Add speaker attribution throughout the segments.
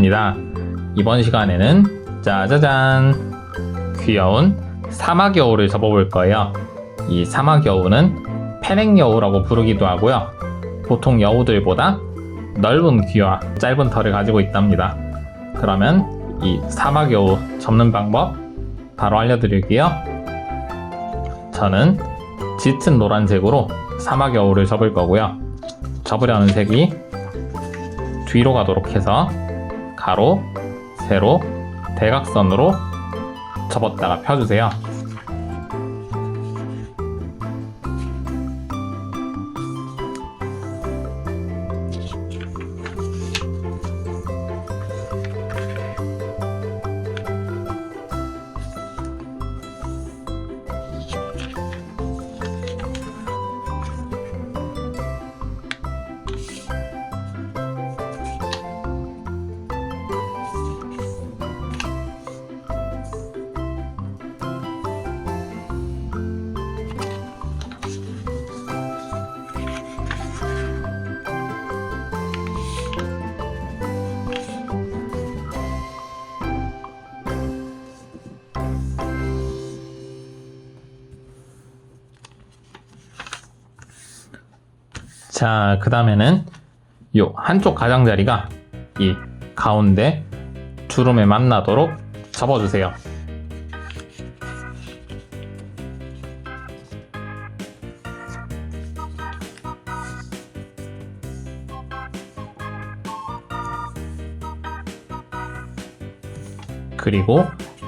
Speaker 1: 아저씨입니다. 이번 시간에는 짜자잔. 귀여운 사막 여우를 접어볼 거예요. 이 사막 여우는 페랭 여우라고 부르기도 하고요. 보통 여우들보다 넓은 귀와 짧은 털을 가지고 있답니다. 그러면 이 사막 여우 접는 방법 바로 알려드릴게요. 저는 짙은 노란색으로 사막 여우를 접을 거고요. 접으려는 색이 뒤로 가도록 해서 가로, 세로, 대각선으로 접었다가 펴주세요. 자, 그 다음에는 요 한쪽 가장자리가 이 가운데 주름에 만나도록 접어주세요. 그리고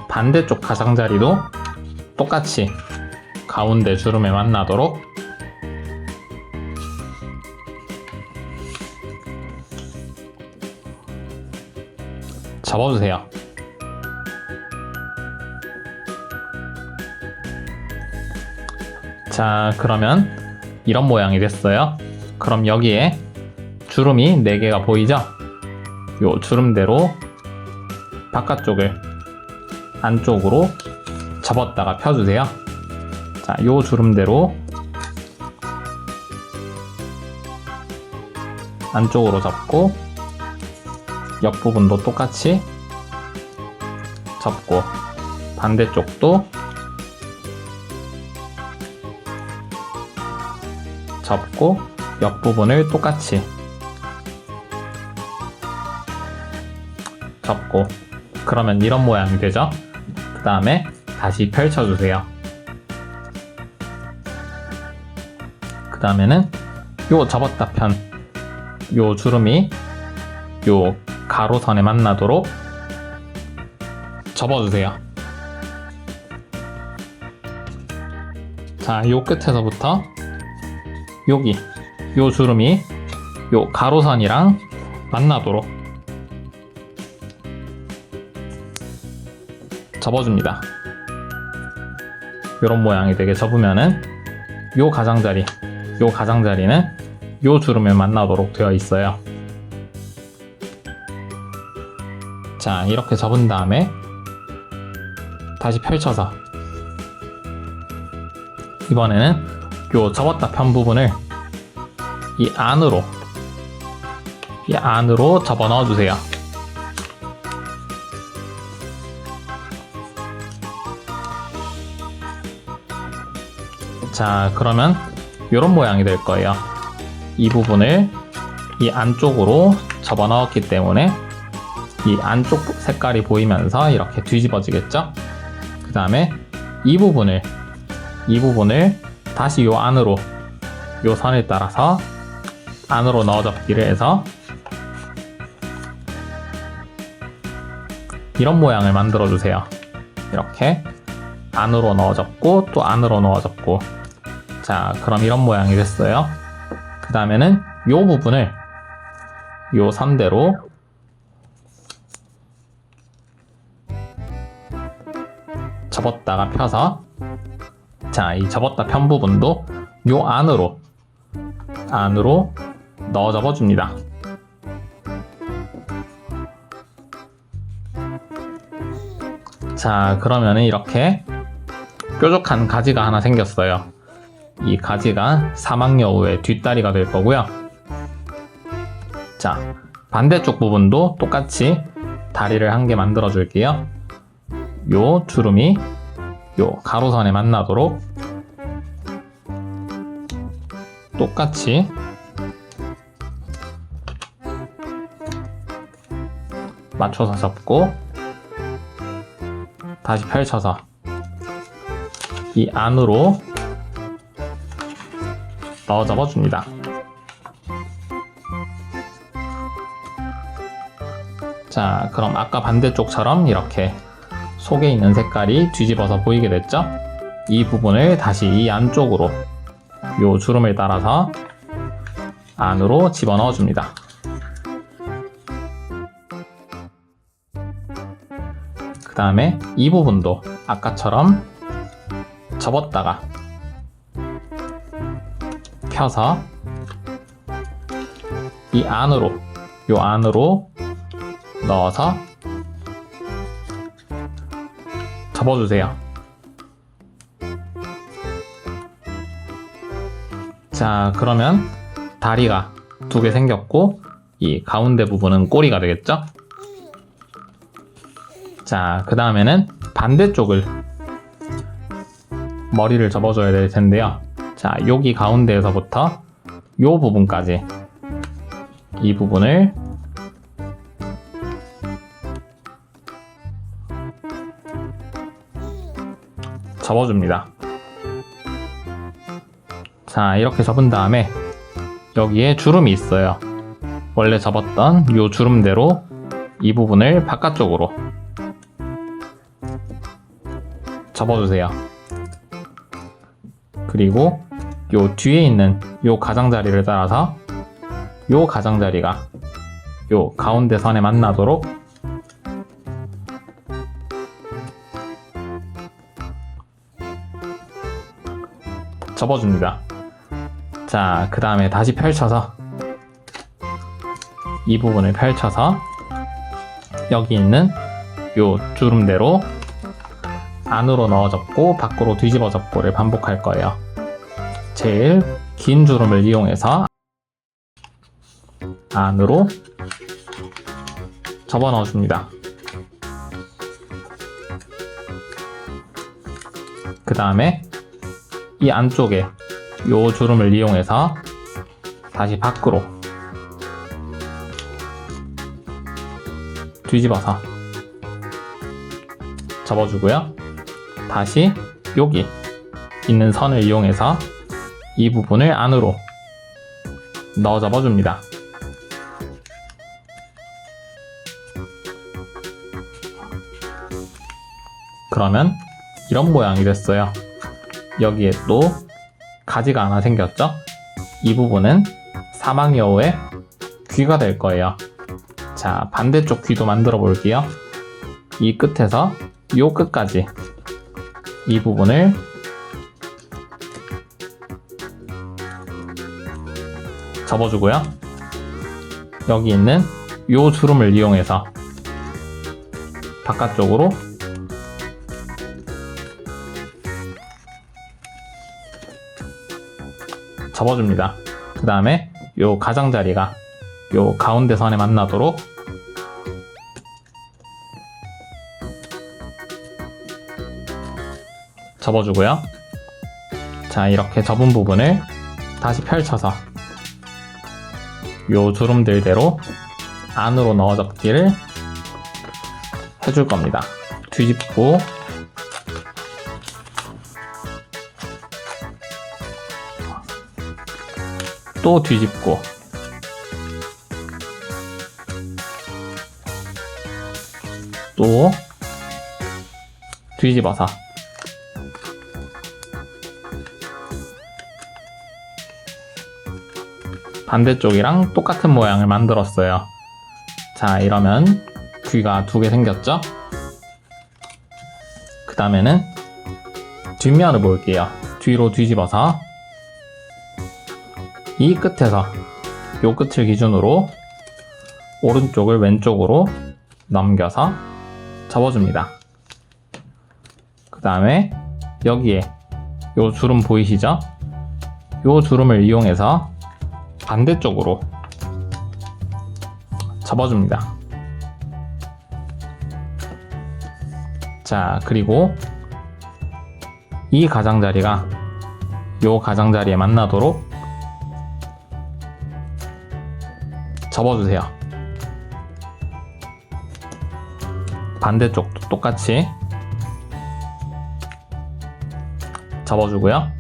Speaker 1: 반대쪽 가장자리도 똑같이 가운데 주름에 만나도록 접어주세요. 자, 그러면 이런 모양이 됐어요. 그럼 여기에 주름이 4개가 보이죠? 요 주름대로 바깥쪽을 안쪽으로 접었다가 펴주세요. 자, 요 주름대로 안쪽으로 접고 옆부분도 똑같이 접고 반대쪽도 접고 옆부분을 똑같이 접고 그러면 이런 모양이 되죠? 그 다음에 다시 펼쳐주세요. 그 다음에는 요 접었다 편 요 주름이 요 가로선에 만나도록 접어주세요. 자, 요 끝에서부터 여기 요 주름이 요 가로선이랑 만나도록 접어줍니다. 요런 모양이 되게 접으면은 요 가장자리, 요 가장자리는 요 주름에 만나도록 되어 있어요. 자, 이렇게 접은 다음에 다시 펼쳐서 이번에는 요 접었다 편 부분을 이 안으로 이 안으로 접어 넣어 주세요. 자, 그러면 이런 모양이 될 거예요. 이 부분을 이 안쪽으로 접어 넣었기 때문에 이 안쪽 색깔이 보이면서 이렇게 뒤집어지겠죠? 그 다음에 이 부분을 이 부분을 다시 요 안으로 요 선에 따라서 안으로 넣어 접기를 해서 이런 모양을 만들어 주세요. 이렇게 안으로 넣어 접고 또 안으로 넣어 접고 자 그럼 이런 모양이 됐어요. 그 다음에는 요 부분을 요 선대로 접었다가 펴서 자, 이 접었다 편 부분도 요 안으로 안으로 넣어 접어 줍니다. 자, 그러면은 이렇게 뾰족한 가지가 하나 생겼어요. 이 가지가 사막여우의 뒷다리가 될 거고요. 자, 반대쪽 부분도 똑같이 다리를 한 개 만들어 줄게요. 요 주름이 요 가로선에 만나도록 똑같이 맞춰서 접고 다시 펼쳐서 이 안으로 넣어 접어줍니다. 자, 그럼 아까 반대쪽처럼 이렇게 속에 있는 색깔이 뒤집어서 보이게 됐죠? 이 부분을 다시 이 안쪽으로 요 주름을 따라서 안으로 집어넣어 줍니다. 그 다음에 이 부분도 아까처럼 접었다가 펴서 이 안으로 요 안으로 넣어서 접어주세요. 자, 그러면 다리가 두 개 생겼고 이 가운데 부분은 꼬리가 되겠죠? 자, 그 다음에는 반대쪽을 머리를 접어줘야 될 텐데요. 자, 여기 가운데에서부터 요 부분까지 이 부분을 접어줍니다. 자, 이렇게 접은 다음에 여기에 주름이 있어요. 원래 접었던 요 주름대로 이 부분을 바깥쪽으로 접어주세요. 그리고 요 뒤에 있는 요 가장자리를 따라서 요 가장자리가 요 가운데 선에 만나도록 접어줍니다. 자, 그 다음에 다시 펼쳐서 이 부분을 펼쳐서 여기 있는 요 주름대로 안으로 넣어 접고 밖으로 뒤집어 접고를 반복할 거예요. 제일 긴 주름을 이용해서 안으로 접어 넣어줍니다. 그 다음에 이 안쪽에 요 주름을 이용해서 다시 밖으로 뒤집어서 접어주고요. 다시 여기 있는 선을 이용해서 이 부분을 안으로 넣어 접어줍니다. 그러면 이런 모양이 됐어요. 여기에 또 가지가 하나 생겼죠? 이 부분은 사망여우의 귀가 될 거예요. 자, 반대쪽 귀도 만들어 볼게요. 이 끝에서 요 끝까지 이 부분을 접어주고요. 여기 있는 요 주름을 이용해서 바깥쪽으로 접어줍니다. 그 다음에 요 가장자리가 요 가운데 선에 만나도록 접어주고요. 자, 이렇게 접은 부분을 다시 펼쳐서 요 주름들대로 안으로 넣어 접기를 해줄 겁니다. 뒤집고 또 뒤집고 또 뒤집어서 반대쪽이랑 똑같은 모양을 만들었어요. 자, 이러면 귀가 두 개 생겼죠? 그 다음에는 뒷면을 볼게요. 뒤로 뒤집어서 이 끝에서 요 끝을 기준으로 오른쪽을 왼쪽으로 넘겨서 접어줍니다. 그 다음에 여기에 요 주름 보이시죠? 요 주름을 이용해서 반대쪽으로 접어줍니다. 자, 그리고 이 가장자리가 요 가장자리에 만나도록 접어주세요. 반대쪽도 똑같이 접어주고요.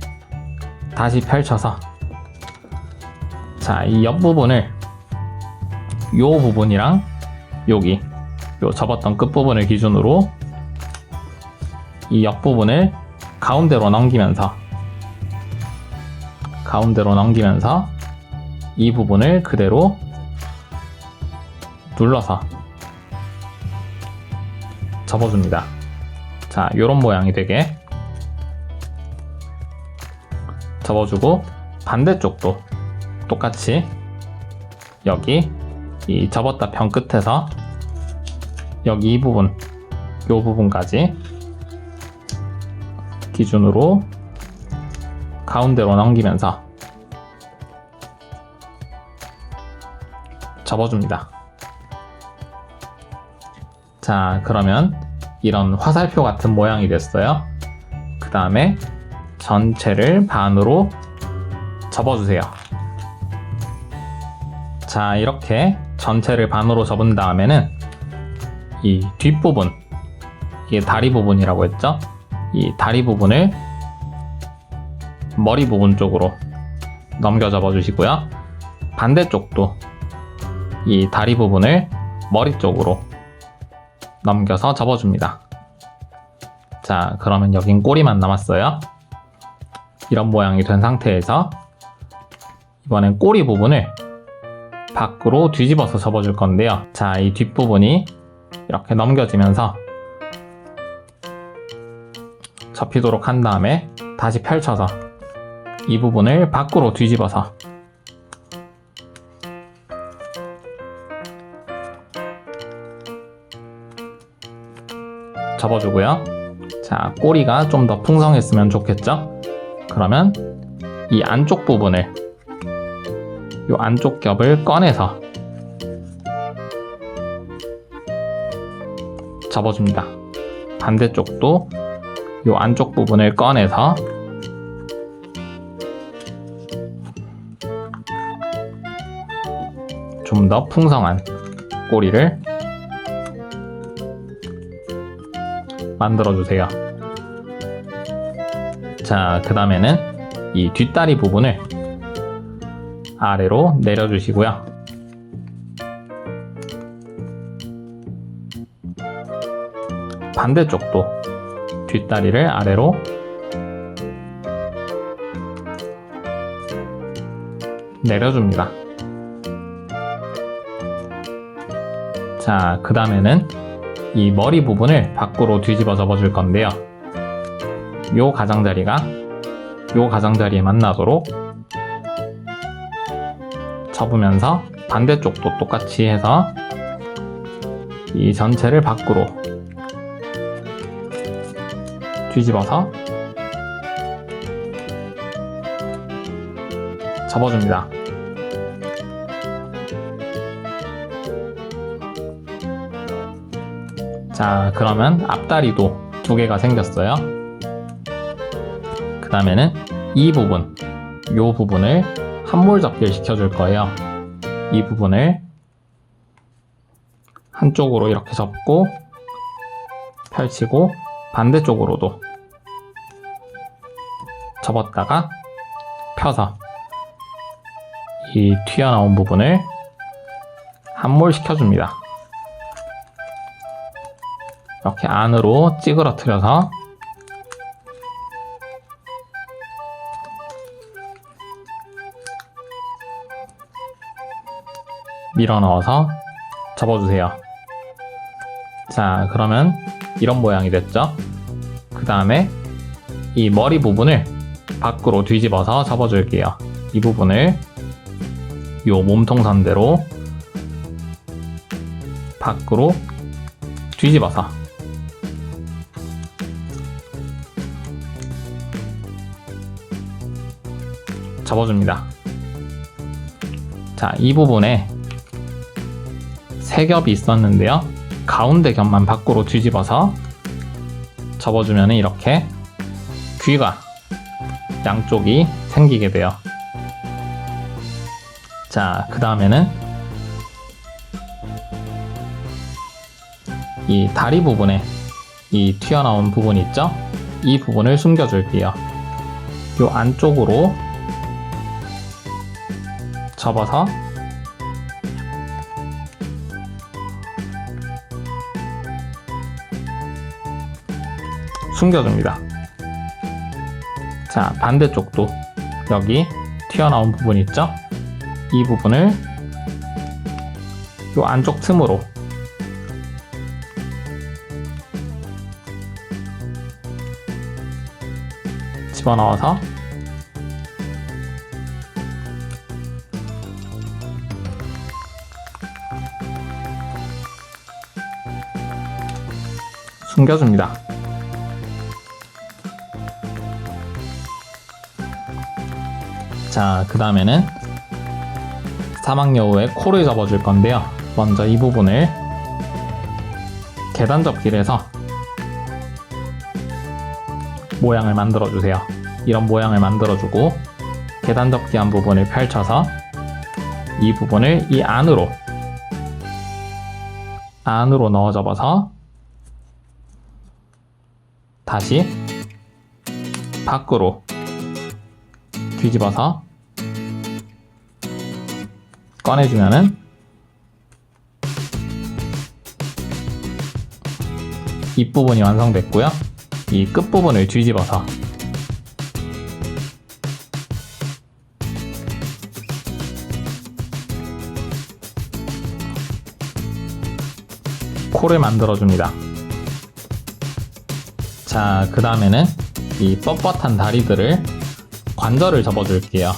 Speaker 1: 다시 펼쳐서 자, 이 옆부분을 요 부분이랑 여기 요 접었던 끝부분을 기준으로 이 옆부분을 가운데로 넘기면서 가운데로 넘기면서 이 부분을 그대로 눌러서 접어줍니다. 자, 요런 모양이 되게 접어주고 반대쪽도 똑같이 여기 이 접었다 편 끝에서 여기 이 부분 요 부분까지 기준으로 가운데로 넘기면서 접어줍니다. 자, 그러면 이런 화살표 같은 모양이 됐어요. 그 다음에 전체를 반으로 접어주세요. 자, 이렇게 전체를 반으로 접은 다음에는 이 뒷부분, 이게 다리 부분이라고 했죠? 이 다리 부분을 머리 부분 쪽으로 넘겨 접어 주시고요. 반대쪽도 이 다리 부분을 머리 쪽으로 넘겨서 접어줍니다. 자, 그러면 여긴 꼬리만 남았어요. 이런 모양이 된 상태에서 이번엔 꼬리 부분을 밖으로 뒤집어서 접어줄 건데요. 자, 이 뒷부분이 이렇게 넘겨지면서 접히도록 한 다음에 다시 펼쳐서 이 부분을 밖으로 뒤집어서 접어주고요. 자, 꼬리가 좀 더 풍성했으면 좋겠죠? 그러면 이 안쪽 부분을 이 안쪽 겹을 꺼내서 접어줍니다. 반대쪽도 이 안쪽 부분을 꺼내서 좀 더 풍성한 꼬리를 만들어 주세요. 자, 그 다음에는 이 뒷다리 부분을 아래로 내려주시고요. 반대쪽도 뒷다리를 아래로 내려줍니다. 자, 그 다음에는 이 머리 부분을 밖으로 뒤집어 접어 줄 건데요. 요 가장자리가 요 가장자리에 만나도록 접으면서 반대쪽도 똑같이 해서 이 전체를 밖으로 뒤집어서 접어줍니다. 자, 그러면 앞다리도 두 개가 생겼어요. 그 다음에는 이 부분, 요 부분을 한몰 접기를 시켜줄 거예요. 이 부분을 한쪽으로 이렇게 접고 펼치고 반대쪽으로도 접었다가 펴서 이 튀어나온 부분을 한몰 시켜줍니다. 이렇게 안으로 찌그러뜨려서 밀어 넣어서 접어주세요. 자, 그러면 이런 모양이 됐죠? 그 다음에 이 머리 부분을 밖으로 뒤집어서 접어줄게요. 이 부분을 요 몸통선대로 밖으로 뒤집어서 접어줍니다. 자, 이 부분에 세 겹이 있었는데요. 가운데 겹만 밖으로 뒤집어서 접어주면 이렇게 귀가 양쪽이 생기게 돼요. 자, 그 다음에는 이 다리 부분에 이 튀어나온 부분 있죠? 이 부분을 숨겨줄게요. 이 안쪽으로 접어서 숨겨줍니다. 자, 반대쪽도 여기 튀어나온 부분 있죠? 이 부분을 이 안쪽 틈으로 집어넣어서 숨겨줍니다. 자, 그 다음에는 사막여우의 코를 접어줄 건데요. 먼저 이 부분을 계단 접기를 해서 모양을 만들어 주세요. 이런 모양을 만들어 주고 계단 접기한 부분을 펼쳐서 이 부분을 이 안으로 안으로 넣어 접어서 다시 밖으로 뒤집어서 꺼내주면은 입부분이 완성됐고요. 이 끝부분을 뒤집어서 코를 만들어줍니다. 자, 그 다음에는 이 뻣뻣한 다리들을 관절을 접어줄게요.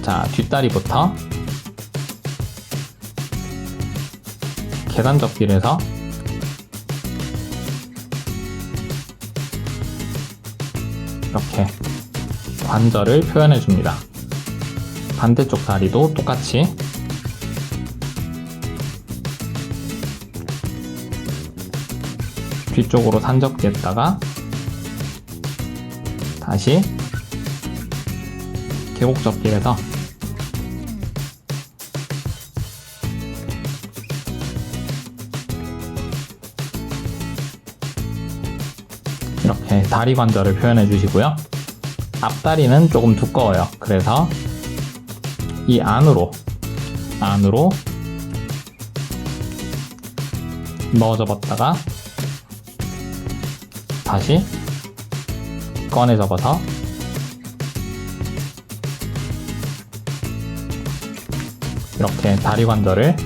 Speaker 1: 자, 뒷다리부터 계단 접기를 해서 이렇게 관절을 표현해 줍니다. 반대쪽 다리도 똑같이 뒤쪽으로 산접기했다가 다시 계곡 접기해서 이렇게 다리 관절을 표현해 주시고요. 앞다리는 조금 두꺼워요. 그래서 이 안으로 안으로 넣어 접었다가 다시 꺼내 접어서 이렇게 다리 관절을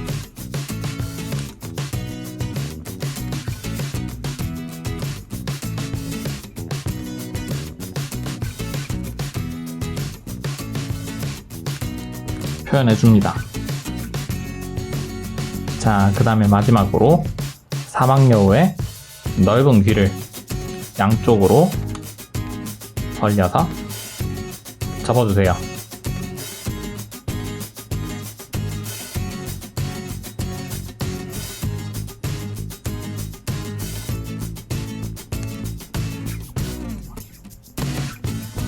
Speaker 1: 표현해 줍니다. 자, 그 다음에 마지막으로 사막여우의 넓은 귀를 양쪽으로 벌려서 접어주세요.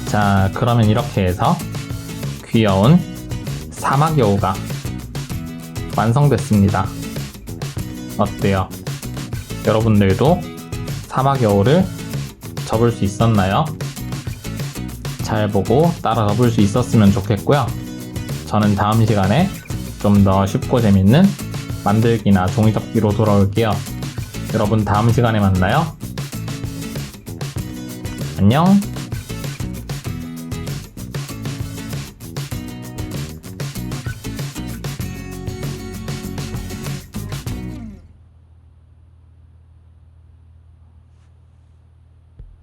Speaker 1: 자, 그러면 이렇게 해서 귀여운 사막 여우가 완성됐습니다. 어때요? 여러분들도 사막 여우를 접을 수 있었나요? 잘 보고 따라 접을 수 있었으면 좋겠고요. 저는 다음 시간에 좀 더 쉽고 재밌는 만들기나 종이 접기로 돌아올게요. 여러분 다음 시간에 만나요. 안녕.